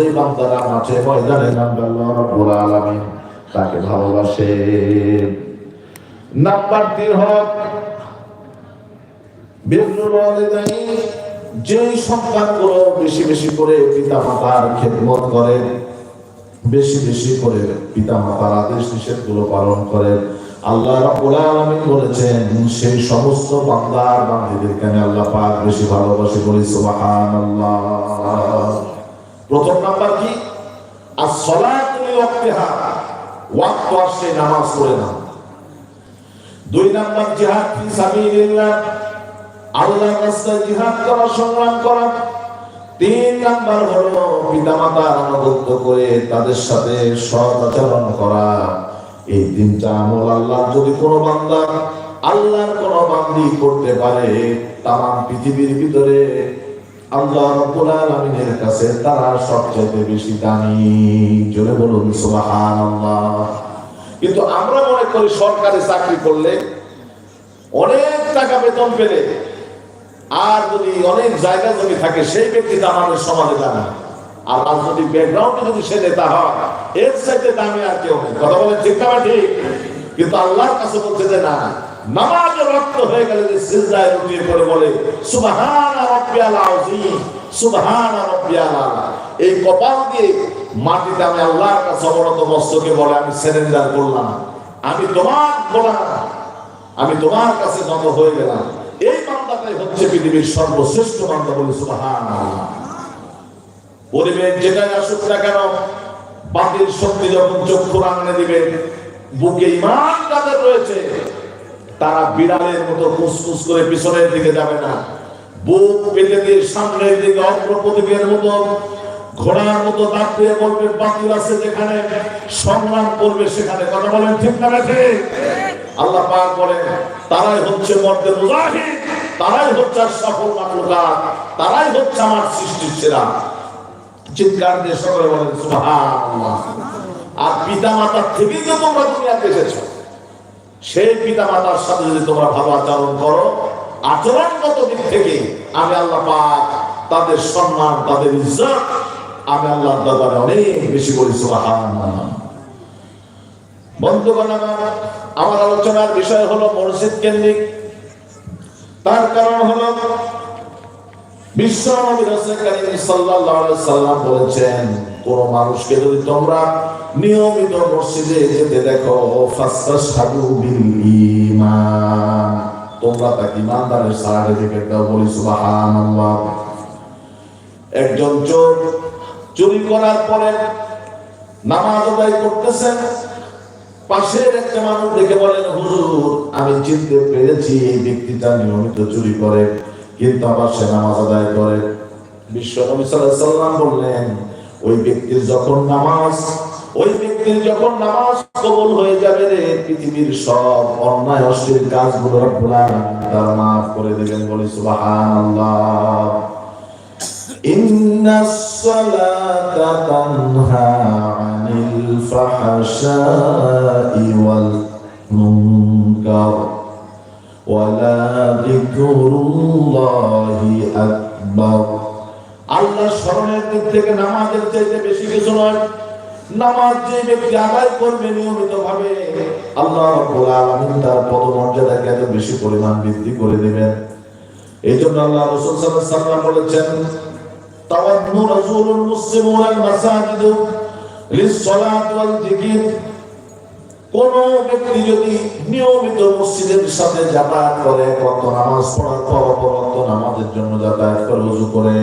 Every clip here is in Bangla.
যেই বান্দারা মাঠে ময়দানে নামবে আল্লাহ রাব্বুল আলামিন, তাকে ভালোবাসে। নাম্বার তিন হক বিরুল যেই সন্তানগুলো বেশি বেশি করে পিতা মাতার খেদমত করে, বেশি বেশি করে পিতা মাতার আদেশ নিষেধগুলো পালন করে, আল্লাহ রাব্বুল আলামিন বলেছেন, সেই সমস্ত বান্দার বান্দীদেরকে আমি আল্লাহ পাক বেশি ভালোবাসি বলি, সুবহানাল্লাহ। প্রথম নাম্বার কি? as-salatu li waqtiha ওয়াক্ত আসছে নামাজ পড়ে না। দুই নাম্বার জিহাদ ফি সাবিলিল্লাহ। আল্লাহর রাস্তায় জিহাদ করা, সংগ্রাম করা। তিন নাম্বার হলো করে তাদের সাথে সৎ আচরণ করা। এই তিনটা আমল আল্লাহ যদি কোনো বান্দা আল্লাহর কোন বান্দি করতে পারে তাম পৃথিবীর ভিতরে আল্লাহ রাব্বুল আলামিনের কাছে তারা সবচেয়ে বেশি দামি। জোরে বলুন, সুবহানাল্লাহ। কিন্তু আমরা মনে করি সরকারি চাকরি করলে অনেক টাকা বেতন পেলে আর যদি অনেক জায়গা জমি থাকে, সেই ব্যক্তিটা আমাদের সমাজে জানা আর আর যদি ব্যাকগ্রাউন্ডে যদি সে নেতা হয়, এর সাথে দামি আর কেউ নেই। কথা বলেন ঠিক ঠিক? কিন্তু আল্লাহর কাছে বলছে যে না নামাজের রক্ত হয়ে গেলে যে সিজদায় লুটিয়ে পড়ে বলে, সুবহানা আযীম, সুবহানা আলা। এই কপাল দিয়ে মাটিতে আমি আল্লাহর কাছে অবনত মস্তকে বলে, আমি করলাম, আমি তোমার গোলাম, আমি তোমার কাছে নত হয়ে গেলাম। এই বান্দাটাই হচ্ছে পৃথিবীর সর্বশ্রেষ্ঠ বান্দা বলে সুবহানাল্লাহ পরিবেশ যেটাই আসুক না কেন, বাতিল শক্তি যখন চক্ষু রাঙনে দিবে, বুকে ইমান যাদের রয়েছে। তারা বিড়ালের মতো কুসকুস করে পিছনের দিকে যাবে না। বুক পেতে দিয়ে সামনের দিকে অগ্রপ্রতিবের মতো, ঘোড়ার মতো দাঁড়িয়ে বলবে, বাতিল আছে যেখানে, সংগ্রাম করবে সেখানে। কথা বলেন ঠিক না ঠিক আল্লাহ পাক বলেন, তারাই হচ্ছে মর্দে মুজাহিদ, তারাই হচ্ছে সফল মাকলুকাত তারাই হচ্ছে আমার সৃষ্টির সেরা। চিৎকার দিয়ে সকলে বলেন, সুবহানাল্লাহ। আর পিতা মাতার থেকেই তো তোমরা দুনিয়াতে এসেছ। সেই পিতা মাতার সাথে যদি তোমরা ভালো আচরণ করো, আচরণগত দিক থেকে আমি আল্লাহ পাক তাদের সম্মান, তাদের ইজ্জত আমি আল্লাহর দরবারে অনেক বেশি করি বন্ধুগণ আমার আমার আলোচনার বিষয় হলো মসজিদ কেন্দ্রিক। তার কারণ হলো, বিশ্ব নবী রাসূল করিম সাল্লাল্লাহু আলাইহি সাল্লাম বলেছেন কোন মানুষকে যদি তোমরা নিয়মিত মসজিদে যেতে দেখো তোমরা তাকে ইমানদারের সার্টিফিকেট দাও, বলি সুবহানাল্লাহ। একজন চোর চুরি করার পরে নামাজ আদায় করতেছেন, পাশের একটা মানুষ দেখে বলেন, হুজুর, আমি চিনতে পেরেছি এই ব্যক্তিটা নিয়মিত চুরি করে, কিন্তু আবার সে নামাজ আদায় করে। বিশ্ব নবী সাল্লাম বললেন ওই ব্যক্তির যখন নামাজ, ওই ব্যক্তির যখন নামাজ কবল হয়ে যাবে রে, পৃথিবীর সব অন্যায় অশ্লীল কাজগুলো ভোলা তার মাফ করে দেবেন, বলে সুবহানাল্লাহ। ইন্নাস সালাতা তানহা আনিল ফাহশাই ওয়াল মুনকার। ওয়ালা যিকরুল্লাহি আকবার। আল্লাহ স্মরণের দিক থেকে নামাজের চাইতে বেশি কিছু নয়। নামাজ যে ব্যক্তি আদায় করবে নিয়মিত ভাবে আল্লাহ তার পদমর্যাদাকে এত বেশি পরিমাণ বৃদ্ধি করে দিবেন। এই জন্য আল্লাহ বলেছেন কোন ব্যক্তি যদি নিয়মিত সাথে যাতায়াত করে কত নামাজ পড়ার পর নামাজের জন্য যাতায়াত করে উজু করে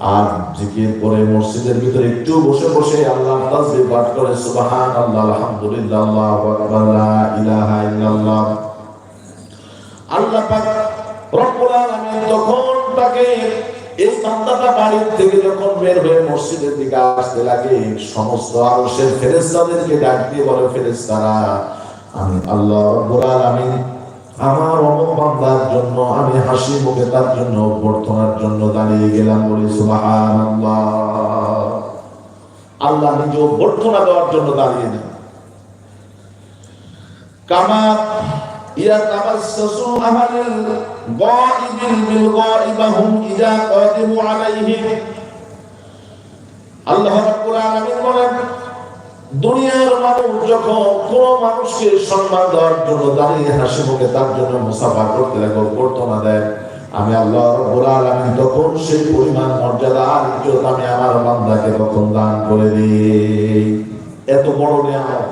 আর জিকির করে মসজিদের ভিতরে একটু বসে বসে আল্লাহ তাসবিহ পাঠ করে সুবহান আল্লাহ আলহামদুলিল্লাহ আল্লাহু আকবার লা ইলাহা ইল্লাল্লাহ। আল্লাহ পাক রব্বুল আলামিন তখন তাকে এই বান্দাটা বাড়ির থেকে যখন বের হয়ে মসজিদের দিকে আসতে লাগে, সমস্ত আরশের ফেরেশতাদেরকে ডাক দিয়ে বলে, ফেরেশতারা, আমি আল্লাহ রব্বুল আলামিন আমার অমবান্দার জন্য, আমি হাসি মুখে তার জন্য, অভ্যর্থনার জন্য দাঁড়িয়ে গেলাম বলে আল্লাহ নিজে অভ্যর্থনা দেওয়ার জন্য দাঁড়িয়ে নেন। কামা ইয়া তামাসসু আহালিল গাইবিল বিল গাইবাহুম ইজা আলাইহি আল্লাহ রাব্বুল আলামিন বলেন দুনিয়ার মানুষ যখন কোন মানুষকে সম্মান দেওয়ার জন্য দাঁড়িয়ে হাসি মুখে তার জন্য মুসাফা করতে লাগো করতো না দেয়। আমি আল্লাহ রাব্বুল আলামিন তখন সেই পরিমাণ মর্যাদা আর ইজ্জত আমি আমার বান্দাকে তখন দান করে দিই। এত বড় নিয়ামত।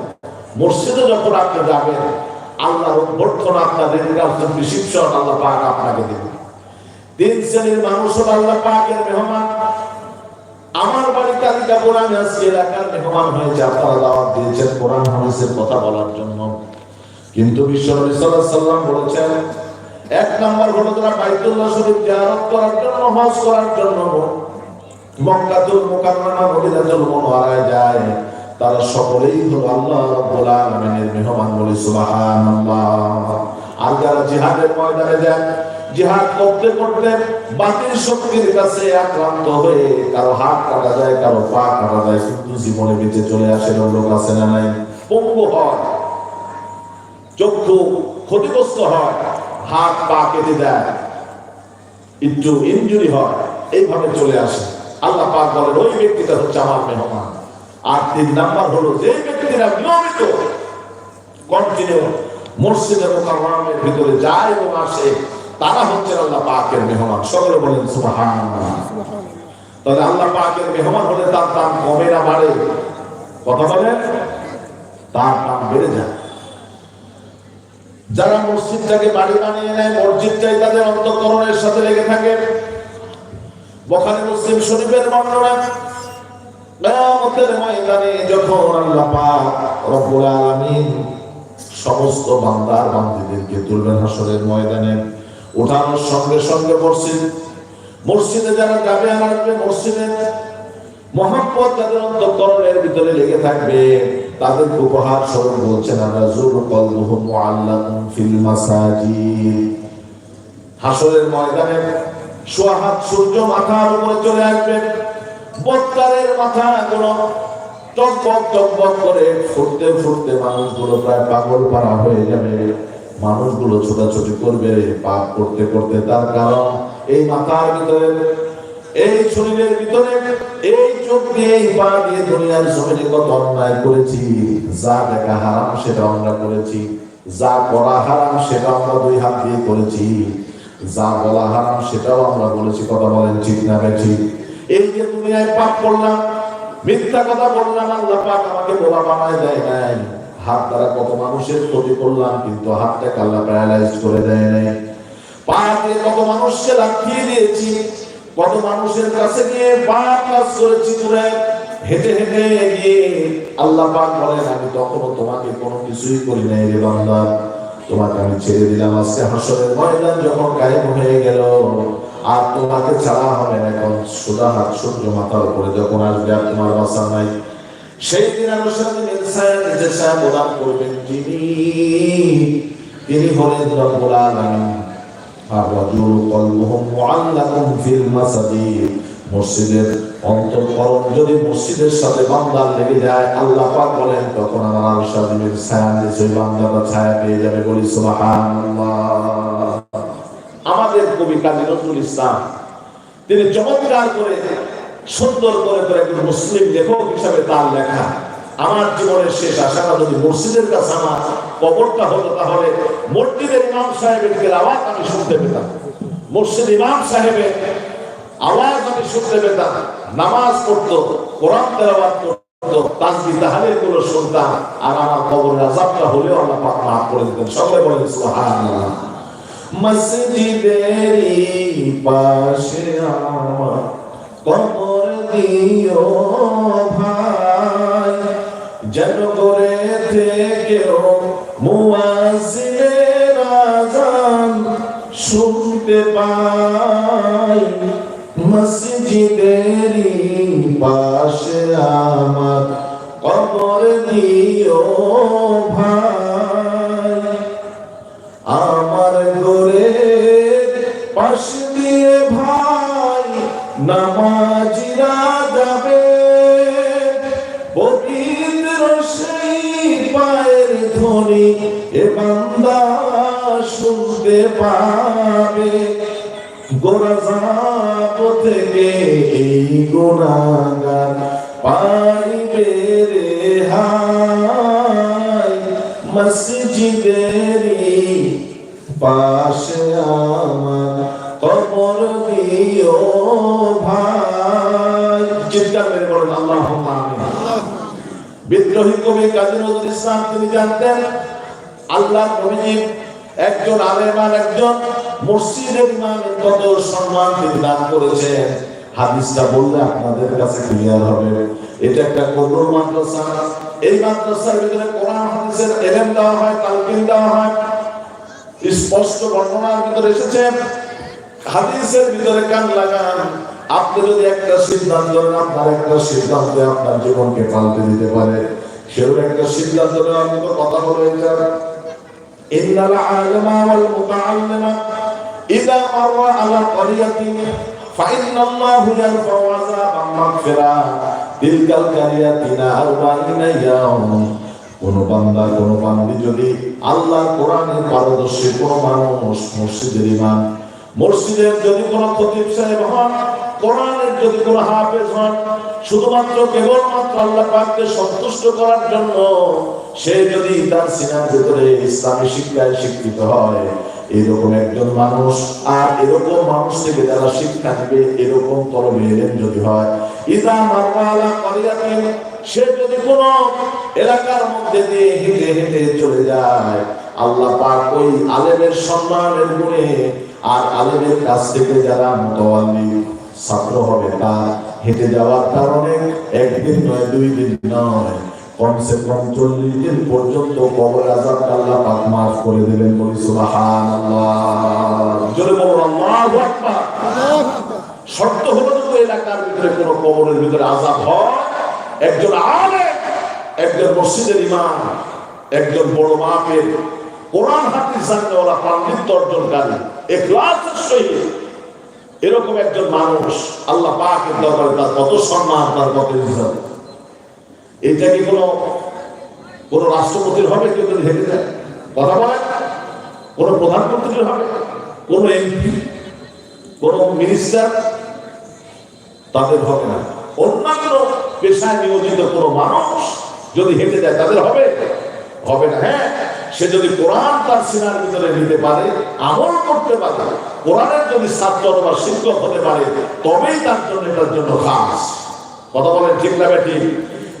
মসজিদে যখন আপনি যাবেন, আল্লাহর অভ্যর্থনা আপনার রিসিপশন আল্লাহ পাক আপনাকে দেবে। তিন শ্রেণির মানুষ আল্লাহ পাকের মেহমান। আমার বাড়ি কালিকা কোরআন আজকে এলাকার মেহমান হয়েছে আপনারা দাওয়াত দিয়েছেন, কোরআন হাদিসের কথা বলার জন্য। কিন্তু বিশ্বনবী সাল্লাল্লাহু বলেছেন, এক নাম্বার হলো তারা বাইতুল্লাহ শরীফ জিয়ারত করার জন্য, হজ করার জন্য। মক্কাতুল মুকাররমা, মদিনাতুল মুনাওয়ারায় যায়। তারা সকলেই হলো আল্লাহ রাব্বুল আলামিনের মেহমান বলে সুবহানাল্লাহ। আর যারা জিহাদের ময়দানে যায় জিহাদ করতে করতে বাতিল শক্তির কাছে আক্রান্ত হয়ে কারও হাত কাটা যায়, কারও পা কাটা যায় জীবনে বেঁচে চলে আসে লোক আছে না নাই। পঙ্গু হয়, চক্ষু ক্ষতিগ্রস্ত হয়, হাত পা কেটে দেয় ইনজুরি হয়, এইভাবে চলে আসে। আল্লাহ পাক বলেন, ওই ব্যক্তিটা হচ্ছে আমার মেহমান। আর তিন নাম্বার হলো, যে ব্যক্তিরা নিয়মিত কন্টিনিউ মসজিদে মোকাররমের ভিতরে যায় এবং আসে তারা হচ্ছে আল্লাহ পাকের মেহমান। সকলে বলেন, সুবহানাল্লাহ। তাহলে আল্লাহ পাকের মেহমান হলে তার দাম কমে না বাড়ে। কথা বলেন? তার দাম বেড়ে যায়। যারা মসজিদটাকে বাড়ি বানিয়ে নেয়, মসজিদটাই তাদের অন্তঃকরণের সাথে লেগে থাকে। বখারি মুসলিম শরীফের বর্ণনা ময়দানে যখন সমস্ত বান্দার বান্দীদেরকে তুলবেন হাসরের ময়দানে ওঠানোর সঙ্গে সঙ্গে মসজিদ। মসজিদে যারা যাবে আসবে মসজিদে তাদের অন্তঃকরণের ভিতরে লেগে থাকবে। তাদের উপহার স্বরূপ বলছেন কলবুহুম মুআল্লাকুম ফিল মাসাজিদ। হাসরের ময়দানে সূর্য মাথার উপরে চলে আসবে। মাথা গুলো করে ফুটতে ফুটতে মানুষগুলো প্রায় পাগল পারা হয়ে যাবে। মানুষগুলো ছোটাছুটি করবে, পাপ করতে করতে তার কারণ এই মাথার ভিতরে, এই শরীরের ভিতরে, এই চোখ দিয়ে, এই পা দিয়ে দুনিয়ার জমিনে কত অন্যায় করেছি, যা দেখা হারাম সেটা আমরা করেছি, যা করা হারাম সেটা আমরা দুই হাত দিয়ে করেছি, যা বলা হারাম সেটাও আমরা বলেছি, কথা বলেন ঠিক না ঠিক? এই যে দুনিয়ায় পাপ করলাম, মিথ্যা কথা বললাম, আল্লাহ পাক আমাকে বোলা বানায় দেয় নাই। হাত দ্বারা কত মানুষের ক্ষতি করলাম, কিন্তু হাতটাকে আল্লাহ প্যারালাইজ করে দেয় নাই। পা দিয়ে কত মানুষকে লাফিয়ে দিয়েছি, কত মানুষের কাছে গিয়ে পা ক্লাস করেছি তোরা হেঁটে হেঁটে গিয়ে আল্লাহ পাক বলেন, আমি তখনও তোমাকে কোনো কিছুই করি নাই রে বান্দা। তোমাকে আমি ছেড়ে দিলাম আজকে হাসরের ময়দান যখন গায়েব হয়ে গেল। আর তোমাকে ছাড়া হবে না, এখন সোজা হাত সূর্য মাথার উপরে যখন আসবে আর তোমার বাসা নাই। সেই দিন সাহেব করবেন যিনি তিনি হলেন রব্বুল যদি মসজিদের সাথে বান্দার লেগে যায়, আল্লাহ বলেন, তখন আমার আলসাদিনের ছায়া নিচে বান্দাটা ছায়া পেয়ে যাবে বলি, সুবহানাল্লাহ। আমাদের কবি কাজী নজরুল ইসলাম, তিনি চমৎকার করে সুন্দর করে করে একজন মুসলিম লেখক হিসাবে তার লেখা। আমার জীবনের শেষ আশাটা যদি মসজিদের কাছে আমার কবরটা হতো তাহলে মসজিদের ইমাম সাহেবের আওয়াজ আমি শুনতে পেতাম। মসজিদ ইমাম সাহেবের আওয়াজ আমি শুনতে পেতাম। নামাজ পড়তো, কোরআন তেলাওয়াত করতো তাসবিহ তাহলিলগুলো শুনতাম, আর আমার কবরের আযাবটা হলেও আল্লাহ পাক মাফ করে দিতেন। সকলে বলেন, সুবহানাল্লাহ। মসজিদেরি পাশে আমার কবর দিও ভাই যেন করে থেকেও মুয়াজ্জিনের আযান শুনতে পাই। মসজিদেরি পাশে আমার কবর দিও ভাই। এ বান্দা শুনতে পাবে গোরাজাপ থেকে এই গুণাগার পাইবে রে হাই মসজিদেরি পাশে আমার কবর দিও ভাই। চিৎকার মেরে বলেন আল্লাহ বিদ্রোহী কবি কাজী নজরুল ইসলাম, তিনি জানতেন আল্লাহ নবীজি একজন আলেমান, একজন মসজিদের ইমামের কত সম্মান দান করেছেন। হাদিসটা বললে আপনাদের কাছে ক্লিয়ার হবে। এটা একটা কদর মাদ্রাসা। এই মাদ্রাসার ভিতরে কোরআন, হাদিসের এলেম দেওয়া হয় তালকিন দেওয়া হয়। স্পষ্ট বর্ণনার ভিতরে এসেছে, হাদিসের ভিতরে কান লাগান। আপনি যদি একটা সিদ্ধান্ত নেন, আপনার একটা সিদ্ধান্ত আপনার জীবনকে পাল্টে দিতে পারে। সেরকম একটা সিদ্ধান্ত নেওয়ার মতো কথা বলে যান ইন্নাল আলিমা ওয়াল মুতাআল্লিমা ইযা মাররা আলা ক্বরিয়াতিন فإن الله يرفع عذابا مغفرا تلك القرية أربعين يوم কোন বান্দা কোন বান্দি যদি আল্লাহ কোরআনে পারদর্শী কোন মানুষ মসজিদের ইমাম মসজিদের যদি কোন খতিব সাহেব হন, কোরআনের যদি কোন হাফেজ হন, শুধুমাত্র কেবলমাত্র আল্লাহ পাককে সন্তুষ্ট করার জন্য সে যদি তার সিনার ভিতরে ইসলামী শিক্ষায় শিক্ষিত হয়, এরকম একজন মানুষ, আর এরকম মানুষ থেকে যারা শিক্ষা নেবে এরকম এলেন যদি হয়, ইদা মারওয়ালা করিয়াতেন, সে যদি কোন এলাকার মধ্যে দিয়ে হেঁটে হেঁটে চলে যায়, আল্লাহ পাক ওই আলেমের সম্মানের গুণে আর আলেমের কাছ থেকে যারা মোতাবাল্লি ছাত্র হবে তা হেঁটে যাওয়ার কারণে একদিন নয়, দুই দিন নয়, কমসে কম চল্লিশ দিন পর্যন্ত কবর আজাব আল্লাহ পাক মাফ করে দেবেন বলি আল্লাহু শর্ত হলো এলাকার ভিতরে কোনো কবরের ভিতরে আজাব হয়, একজন আলেম, একজন মসজিদের ইমাম, একজন বড় মাপের কোরআন হাদিস জাননেওয়ালা পাণ্ডিত্য অর্জনকারী। এরকম একজন মানুষ আল্লাহ পাকের তার কত সম্মান, তার কত ইজ্জত। এটা কি কোনো, কোন রাষ্ট্রপতির হবে কেউ যদি হেঁটে যায়? কথা বলে কোন প্রধানমন্ত্রীর হবে? কোন এমপি? কোন মিনিস্টার তাদের হবে না। অন্যান্য পেশায় নিয়োজিত কোন মানুষ যদি হেঁটে যায়, তাদের হবে? হবে না হ্যাঁ। সে যদি কোরআন তার সিনার ভিতরে নিতে পারে, আমল করতে পারে, কোরআনের যদি ছাত্র বা শিক্ষক হতে পারে, তবেই তার জন্য এটার জন্য খাস। কথা বলেন ঠিক না ঠিক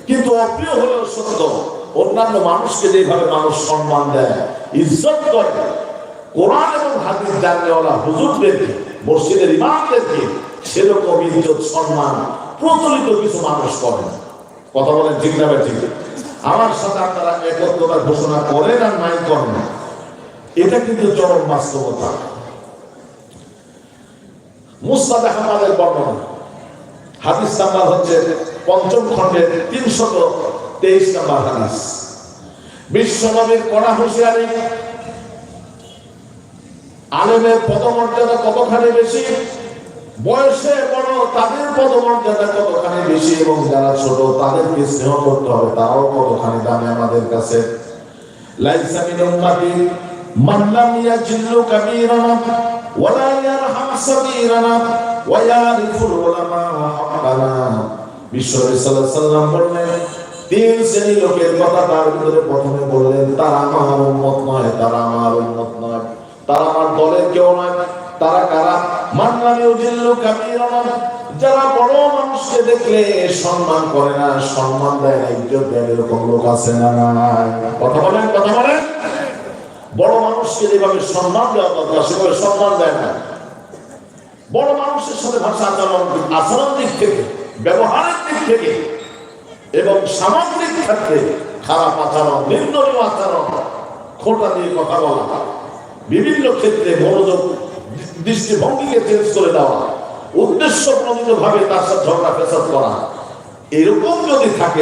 কিন্তু অপ্রিয় হলেও সত্য অন্যান্য মানুষকে যেভাবে মানুষ সম্মান দেয়, ইজ্জত করে, কোরআন এবং হাদিস জানলেওয়ালা হুজুরদেরকে, মসজিদের ইমামদেরকে, সেরকম ইজ্জত, সম্মান প্রচলিত কিছু মানুষ করে। কথা বলেন ঠিক না ঠিক আমার সাথে আপনারা একত্রতা ঘোষণা করেন আর নাই করেন। এটা কিন্তু চরম বাস্তবতা। মুস্তাদ বর্ণনা। হাদিস নাম্বার হচ্ছে পঞ্চম খণ্ডের তিনশত তেইশ নাম্বার হাদিস। বিশ্বনবীর কড়া হুঁশিয়ারি, আলেমের পদমর্যাদা কতখানি বেশি? বয়সে বড়, তাদের পদমর্যাদা কতখানি বেশি এবং যারা ছোট, তাদেরকে স্নেহ করতে হবে, তারাও কতখানি দামে আমাদের কাছে। ওয়া সাল্লাম তিন লোকের কথা তার ভিতরে প্রথমে বললেন, তারা নয় তারা নয়, তারা আমার দলের কেউ নয়, তারা কারা? মান্নামি উজিল্লু কাবীরানা যারা বড় মানুষকে দেখলে সম্মান করে না, সম্মান দেয় না, ইজ্জত দেয় এরকম লোক আছে না কথা বলেন কথা বলেন। বড় মানুষকে যেভাবে সম্মান দেওয়া দরকার, সেভাবে সম্মান দেয় না। বড় মানুষের সাথে ভাষা আচরণ আচরণ দিক থেকে, ব্যবহারের দিক থেকে, এবং সামগ্রিক ক্ষেত্রে খারাপ আচরণ নিন্দনীয় আচরণ, খোটা দিয়ে কথা বলা। বিভিন্ন ক্ষেত্রে মনোযোগ দৃষ্টিভঙ্গিকে চেঞ্জ করে দেওয়া উদ্দেশ্য প্রণোদিত ভাবে তার সাথে ঝগড়া ফেসাদ করা। এরকম যদি থাকে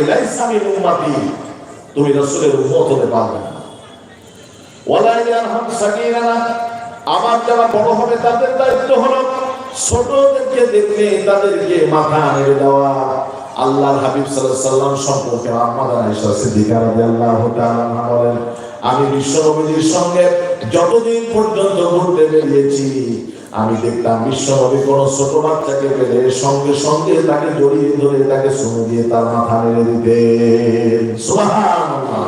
তুমি রসুলের উম্মত হতে পারবে আমার যারা বড় হবে তাদের দায়িত্ব হলো ছোটদেরকে দেখলে তাদেরকে মাথা নেড়ে দেওয়া। আল্লাহর হাবিব সাল্লাম সম্পর্কে আম্মা আয়েশা সিদ্দিকা রাদিয়াল্লাহু বলেন আমি বিশ্বনবীর সঙ্গে যতদিন পর্যন্ত ঘুরতে বেরিয়েছি, আমি দেখতাম বিশ্বনবী কোন ছোট বাচ্চাকে পেলে সঙ্গে সঙ্গে তাকে জড়িয়ে ধরে তাকে শুনে দিয়ে তার মাথা মেরে দিতে। সুবহানাল্লাহ।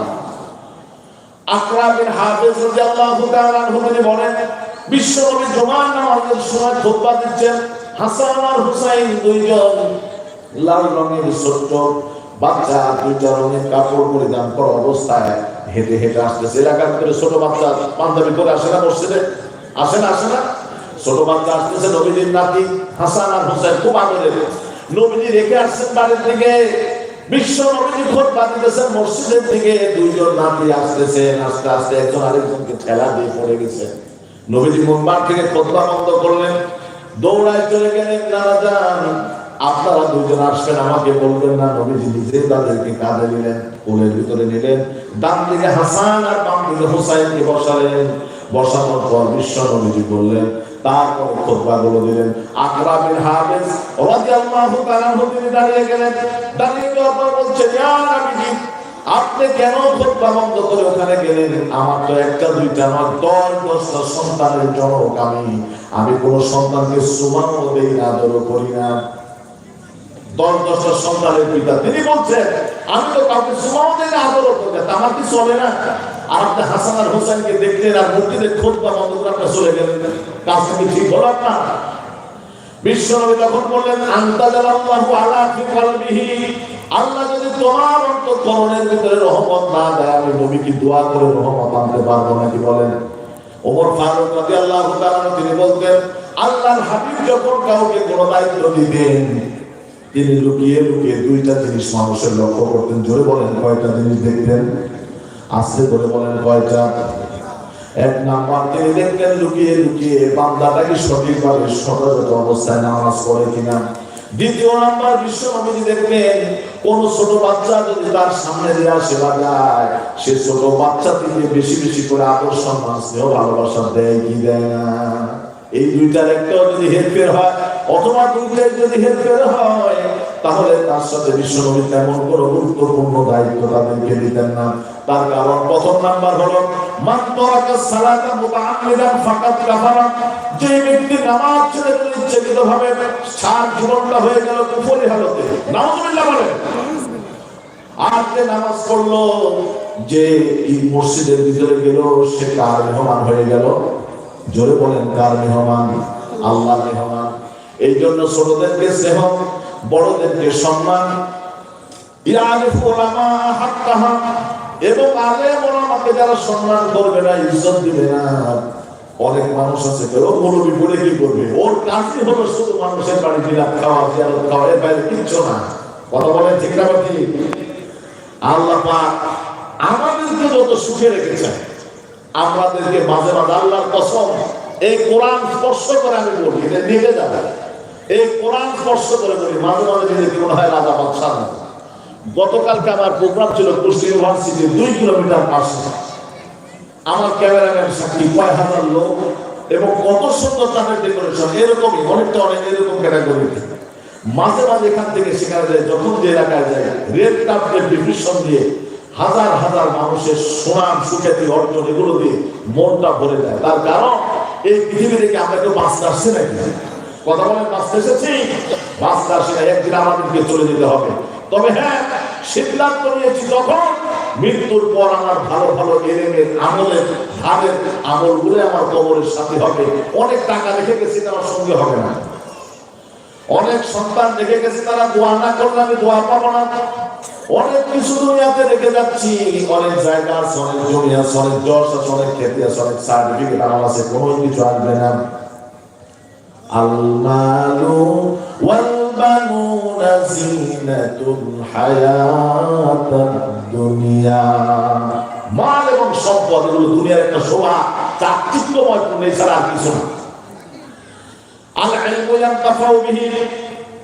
আকরা বিন হাফেজ রাদিয়াল্লাহু তাআলা তিনি বলেন, বিশ্বনবী জুমার নামাজের সময় দিচ্ছেন হাসান আর হুসাইন দুইজন লাল রঙের বাচ্চা দুইটা কাপড় পরিধান করা অবস্থায় হেঁটে হেঁটে আসতেছে। এলাকার ভিতরে ছোট বাচ্চা পাঞ্জাবি করে আসে না মসজিদে? আসে না আসে না? ছোট বাচ্চা আসতেছে নবীজির নাতি হাসান আর হুসাইন, খুব আদরের। নবীজি রেখে আসছেন বাড়ির থেকে বিশ্ব নবীজি খোঁজবা দিতেছেন মসজিদের দিকে। দুইজন নাতি আসতেছেন আস্তে আস্তে একজন আরেকজনকে ঠেলা দিয়ে পড়ে গেছে। নবীজি মুম্বার থেকে করলেন। দৌড়ায় চলে গেলেন, নানা যান আপনারা দুজন আসবেন আমাকে বলবেন না, নবীজি নিজে তাদেরকে কাঁধে নিলেন, কোলের ভিতরে নিলেন। ডান দিকে হাসান আর বাম দিকে হুসাইনকে বসালেন। বসানোর পর বিশ্ব নবীজি বললেনগুলো দিলেন। আকরা বিন তাআলা তিনি দাঁড়িয়ে গেলেন। দাঁড়িয়ে বলছেন ইয়া নবীজি, আপনি কেন বন্ধ করে ওখানে গেলেন? আমার তো একটা, দুইটা, আমার দশ দশটা সন্তানের জনক আমি। আমি কোন সন্তানকে সুমানও দেই না, আদরও করি না। সন্তানের পিতা। তিনি বলছেন, আমি তো কাউকে সুমাও দেই না আদরও করি না। তা আমার কি চলে না? আর আপনি হাসান আর হোসেনকে দেখলেন আর বন্ধ করে আপনি চলে গেলেন। কাজটা কি ঠিক হলো বিশ্বনবী তখন বললেন আলা আল্লাহ যদি তোমার ভিতরে রহমত না দেয়, আমি নবী কি দোয়া করে রহমত আনতে পারব বলেন? ওমর ফারুক রাদিয়াল্লাহু তাআলা তিনি বলতেন, আল্লাহর হাবিব যখন কাউকে কোনো দায়িত্ব দিতেন তিনি লুকিয়ে লুকিয়ে দুইটা জিনিস মানুষের লক্ষ্য করতেন। জোরে বলেন, কয়টা জিনিস দেখতেন? আস্তে করে বলেন, কয়টা? এক নাম্বার, তিনি দেখতেন লুকিয়ে লুকিয়ে বান্দাটা কি সঠিকভাবে সতর্ক অবস্থায় নামাজ পড়ে কিনা। দ্বিতীয় নাম্বার নবীজি দেখবেন কোন ছোট বাচ্চা যদি তার সামনে দিয়ে আসে যায় সে ছোট বাচ্চা থেকে বেশি বেশি করে আদর, সম্মান, স্নেহ, ভালোবাসা দেয় কি দেয় না? এই দুইটার একটাও যদি হেরফের হয়, অথবা দুইটাই যদি হেরফের হয়, তাহলে তার সাথে বিশ্বনবী তেমন কোনো গুরুত্বপূর্ণ দায়িত্ব তাদেরকে দিতেন না। তার কারণ প্রথম নাম্বার হলো যে নামাজ হয়ে নামাজ পড়ল, যে মসজিদের ভিতরে গেল, সে কার মেহমান হয়ে গেল? জোরে বলেন, কার মেহমান? আল্লাহ মেহমান। এই জন্য ছোটদেরকে স্নেহ বড়দেরকে সম্মান। এবং যারা সম্মান করবে না অনেক মানুষ আছে বলে কি করবে? ওর হলো শুধু মানুষের বাড়ি এর বাইরে না। কথা আমাদেরকে যত সুখে রেখেছেন আমাদেরকে মাঝে মাঝে আল্লাহর কসম, এই কোরআন স্পর্শ করে আমি বলি নিভে যাবে এই কোরআন স্পর্শ করে বলি, মাঝে মাঝে নিজেকে মনে হয় রাজা বাদশাহ। গতকালকে আমার প্রোগ্রাম ছিল কুষ্টি ইউনিভার্সিটি, দুই কিলোমিটার পাশে। আমার ক্যামেরাম্যান সাক্ষী, কয় হাজার লোক এবং কত সুন্দর তাদের ডেকোরেশন এরকমই, অনেকটা অনেক এরকম ক্যাটাগরি মাঝে মাঝে এখান থেকে সেখানে যায়, যখন যে এলাকায় যায় রেড কার্পেট ডিভিশন দিয়ে হাজার হাজার মানুষের সুনাম, সুখ্যাতি, অর্জন এগুলো দিয়ে মনটা ভরে যায় তার কারণ, এই পৃথিবী থেকে আমরা কেউ বাঁচতে আসছি নাকি? কথা বলেন, বাঁচতে এসেছি? বাঁচতে আসি না, একদিন আমাদেরকে চলে যেতে হবে। তবে হ্যাঁ সিদ্ধান্ত নিয়েছি তখন মৃত্যুর পর আমার ভালো ভালো এলেমের আমলের ধারের আমলগুলো আমার কবরের সাথে হবে। অনেক টাকা রেখে গেছি আমার সঙ্গে হবে না। অনেক সন্তান রেখে গেছে, তারা দোয়া না করলে আমি দোয়া পাবো না। অনেক কিছু দুনিয়াতে রেখে যাচ্ছি অনেক জায়গা আছে অনেক জমি আছে অনেক জশ আছে অনেক খেতে আছে অনেক সার্টিফিকেট আমার আছে কোনো কিছু আসবে না المال والبنون زينة الحياة الدنيا মাল এবং সম্পদ এগুলো দুনিয়ার একটা শোভা চাকচিক্যময় পূর্ণ এছাড়া আর কিছু না আল ইলমু ইয়ানতাফাউ বিহি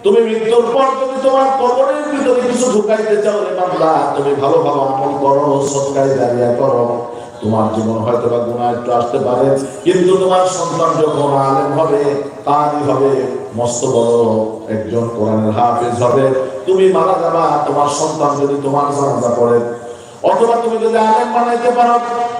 তুমি মৃত্যুর পর তুমি তোমার কবরের ভিতরে কিছু ঢুকাইতে চাও রে বান্দা, তুমি ভালো ভালো আমল করো, সৎকারে দাঁড়িয়ে করো। তোমার জীবন হয়তো বা গুণা একটু আসতে পারে, কিন্তু তোমার সন্তান যখন আলেম হবে, তারই হবে, মস্ত বড় একজন কোরআনের হাফেজ হবে। তুমি মারা যাবা, তোমার সন্তান যদি তোমার জানাজা পড়ে, অথবা তুমি যদি আলেম বানাইতে পারো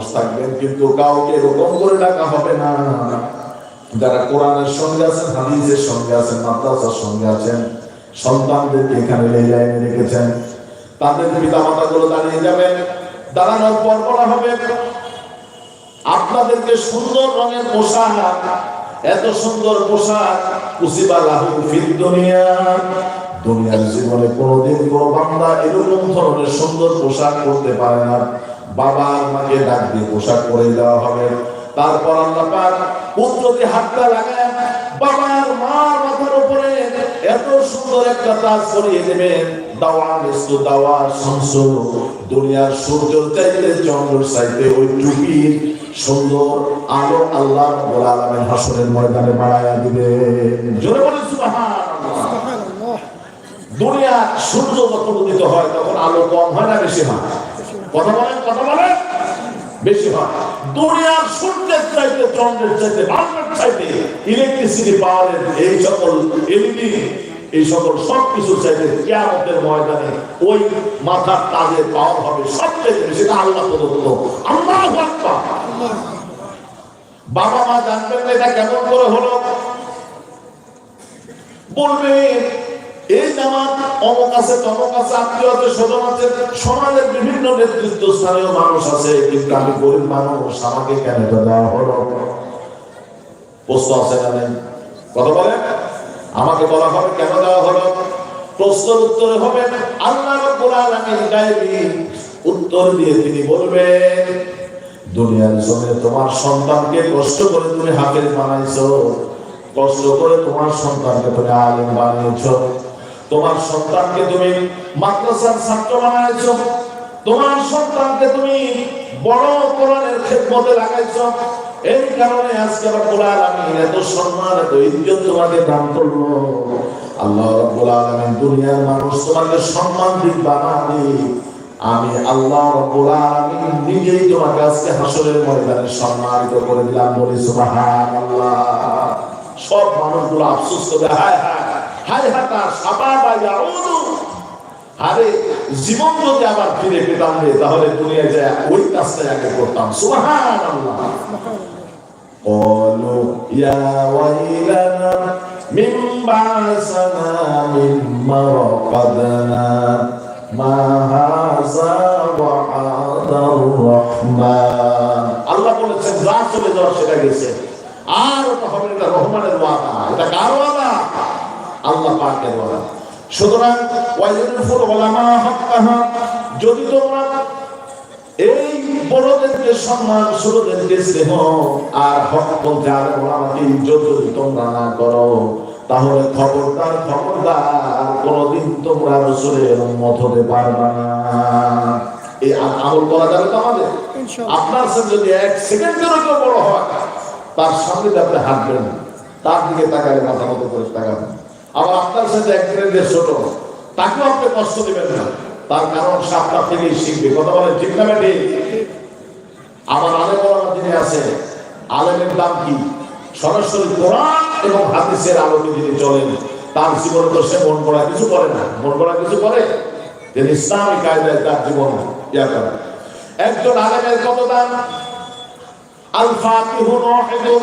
মানুষ থাকবেন, কিন্তু কাউকে এরকম করে ডাকা হবে না। যারা কোরআনের সঙ্গে আছেন, হাদিসের সঙ্গে আছেন, মাদ্রাসার সঙ্গে আছেন, সন্তানদেরকে এখানে লাইনে রেখেছেন। তাদের পিতা মাতা গুলো দাঁড়িয়ে যাবেন, দাঁড়ানোর পর বলা হবে, আপনাদেরকে সুন্দর রঙের পোশাক, এত সুন্দর পোশাক কুসিবা লাহু ফিদ দুনিয়া। দুনিয়ার জীবনে কোনোদিন কোনো বান্দা এরকম ধরনের সুন্দর পোশাক করতে পারে না। বাবার মাকে ডাক দিয়ে পোশাক পরে দেওয়া হবে। তারপর আল্লাহ পাক পুত্রকে হাতটা লাগায় বাবার মার মাথার উপরে এত সুন্দর একটা তাজ করিয়ে দেবেন। শামস। দুনিয়ার সূর্যের চাইতে চন্দ্রের চাইতে ওই টুপির সুন্দর আলো আল্লাহ রাব্বুল আলামিন হাসরের ময়দানে বাড়ায়া দিবেন জোরে বলেন সুবহানাল্লাহ। দুনিয়া সূর্য যখন উদিত হয় তখন আলো কম হয় না বেশি হয়? কথা বলেন কথা বলেন। বেশি হয়। দুনিয়ার সূর্যের চাইতে, চন্দ্রের চাইতে বাল্বের চাইতে ইলেকট্রিসিটি পাওয়ারের এই সকল এলইডি এই সকল সব কিছু চাইতে কেয়ামতের ময়দানে ওই মাথার তাজের পাওয়ার হবে সবচেয়ে বেশি। আল্লাহ প্রদত্ত। আল্লাহ বাবা মা জানবেন না এটা কেমন করে হলো? বলবে এই জামাত অমুক আছে, তমক আছে, আত্মীয় আছে, স্বজন আছে, সমাজের বিভিন্ন নেতৃত্ব স্থানীয় মানুষ আছে, কিন্তু আমি গরিব মানুষ, আমাকে কেন দেওয়া হলো? প্রশ্ন আছে না নেই? কথা বলে আমাকে বলা হবে কেন দেওয়া হলো? প্রশ্নের উত্তরে হবে, আল্লাহ রাব্বুল আলামিন গায়বী উত্তর দিয়ে তিনি বলবেন, দুনিয়ার জন্য তোমার সন্তানকে কষ্ট করে তুমি হাফেজ বানাইছো, কষ্ট করে তোমার সন্তানকে তুমি আলেম বানিয়েছো। তোমার সন্তানকে তুমি মাদ্রাসার ছাত্র বানাইছো। তোমার সন্তানকে তুমি বড় কোরআনের খেদমতে লাগাইছো। এই কারণে আজকে রব্বুল আলামিন এত সম্মান, এত ইজ্জত তোমাকে দান করল আল্লাহ রব্বুল আলামিন দুনিয়ার মানুষ তোমাকে সম্মান দিক বানা দিক। আমি আল্লাহ রব্বুল আলামিন নিজেই তোমাকে আজকে হাসরের ময়দানে সম্মানিত করে দিলাম। বলি সুবহানাল্লাহ। সব মানুষগুলো আফসোস করে, হায় হায়। হায় হায় তার সাবাবা ইয়াউদু আরে জীবন যদি আবার ফিরে পেতাম রে তাহলে দুনিয়ায় যায় ওই কাজটা আগে করতাম সুবহানাল্লাহ قالوا يا ويلنا من بعثنا من مرقدنا ما هذا وعد الرحمن আল্লাহ বলেছেন যা চলে যাওয়া সেটা গেছে আর ওটা হবে এটা রহমানের ওয়াদা এটা কার ওয়াদা আল্লাহ পাকের বলা। সুতরাং ওয়াইজুল ওলামা হাক্কাহা যদি তোমরা এই বড়দেরকে সম্মান ছোটদেরকে স্নেহ আর হক বলতে আর ওলামাকে ইজ্জত যদি তোমরা না করো তাহলে খবরদার খবরদার কোনদিন তোমরা রসুলের মত হতে পারবা না। এই আমল করা যাবে তো আমাদের? আপনার সাথে যদি এক সেকেন্ডেরও কেউ বড় হয় তার সামনে আপনি হাঁটবেন তার দিকে তাকালে মাথা মতো করে তাকাবেন আবার আপনার সাথে এক গ্রেডের ছোট, তাকেও আপনি কষ্ট দিবেন না। তার কারণ সে আপনার থেকেই শিখবে। কথা বলেন ঠিক না বেটি? আমার আলেম বলা যিনি আছে আলেমের দাম কি? সরাসরি কোরআন এবং হাদিসের আলোকে যিনি চলেন, তার জীবনে তো সে মন করা কিছু করে না। মন করা কিছু করে? তিনি ইসলামী কায়দায় তার জীবন ইয়া করে। একজন আলেমের কত দাম? আল ফাতিহুন ওয়াহিদুন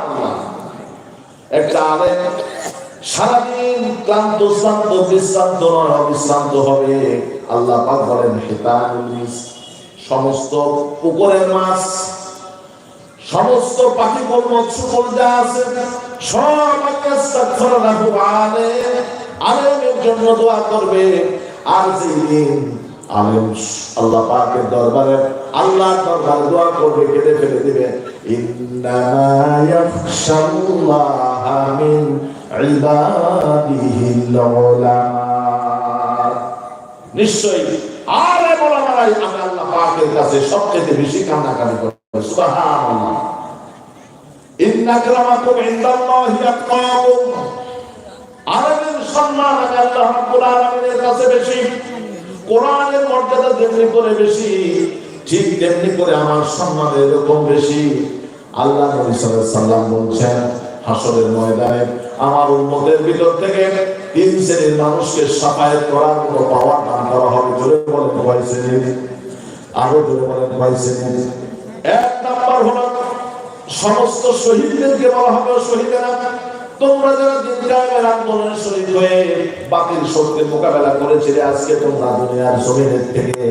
একটা আলেম সারাদিন ক্লান্ত, শ্রান্ত, বিশ্রান্ত অবিশ্রান্ত হবে। আল্লাহ পাক বলেন সমস্ত পুকুরের মাছ, সমস্ত পাখি বল মৎস্যকল যা আছে, সব আলেমের জন্য দোয়া করবে। আর যেদিন আলেম আল্লাহ পাকের দরবারে আল্লাহর দরবারে দোয়া করবে কেটে ফেলে দিবে। নিশ্চয়ই আর বলা মারাই আমি আল্লাহ পাকের কাছে সবচেয়ে বেশি কান্নাকাটি করব। সুবহানাল্লাহ। ইন্না আকরামাকুম ইনদাল্লাহি আতকাকুম। আরবের সম্মান আল্লাহ বেশি কোরআনের মর্যাদা যেমনি করে বেশি, ঠিক তেমনি করে আমার সম্মান এরকম বেশি। আল্লাহ সাল্লাম বলছেন, হাসরের ময়দানে আমার উম্মতের ভিতর থেকে তিন শ্রেণির মানুষকে সাফায়াত করার মতো পাওয়ার দান করা হবে। জোরে বলেন কয় শ্রেণি আরও জোরে বলেন কয় শ্রেণি এক নাম্বার হলো, সমস্ত শহীদদেরকে বলা হবে শহীদেরা। তোমরা যারা দিন কায়েমের আন্দোলনে শহীদ হয়ে বাতিল শক্তির মোকাবেলা করেছিলে, আজকে তোমরা দুনিয়ার জমিনের থেকে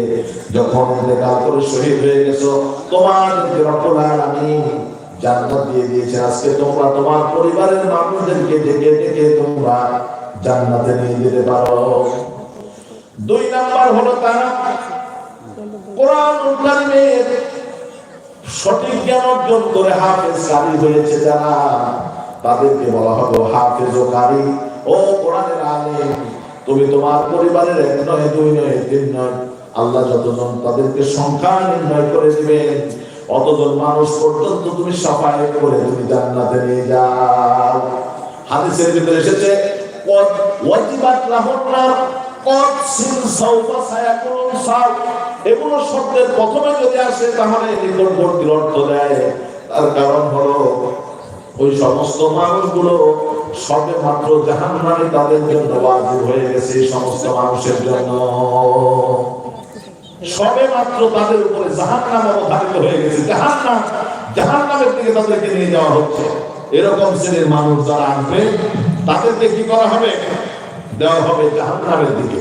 যখন ইন্তেকাল করে শহীদ হয়ে গেছো রব্বুল আলামিন জান্নাত দিয়ে দিয়েছে। আজকে তোমরা তোমার পরিবারের মানুষদেরকে ডেকে ডেকে তোমরা জান্নাতে নিয়ে যেতে পারো। দুই নাম্বার হলো তারা কোরআন কারিমের সঠিক জ্ঞান অর্জন করে হাফেজ কারি হয়েছে যারা। তাদেরকে বলা হবে হাফেজ ও কারি ও কোরআনের আলেম, তুমি তোমার পরিবারের এক নয়, দুই নয়, তিন নয়। আল্লাহ যতজন তাদেরকে সংখ্যা নির্ণয় করে দিবেন, অতজন মানুষ পর্যন্ত তুমি সাফায়াত করে তুমি জান্নাতে নিয়ে যাও। হাদিসের ভিতরে এসেছে ওয়াজিবাত লাহুন্না, কদ সিন সাউফা সায়াকুলুন সাউ এগুলো শব্দের প্রথমে যদি আসে, তাহলে নিকটবর্তীর অর্থ দেয়। তার কারণ হলো ওই সমস্ত মানুষগুলো সবে মাত্র জাহান নামে তাদের জন্য ওয়াজিব হয়ে গেছে সমস্ত মানুষের জন্য। সবে মাত্র তাদের উপরে জাহান নাম অবধারিত হয়ে গেছে। জাহান নাম জাহান নামের দিকে তাদেরকে নিয়ে যাওয়া হচ্ছে। এরকম শ্রেণির মানুষ যারা আসবে, তাদেরকে কি করা হবে? দেওয়া হবে জাহান নামের দিকে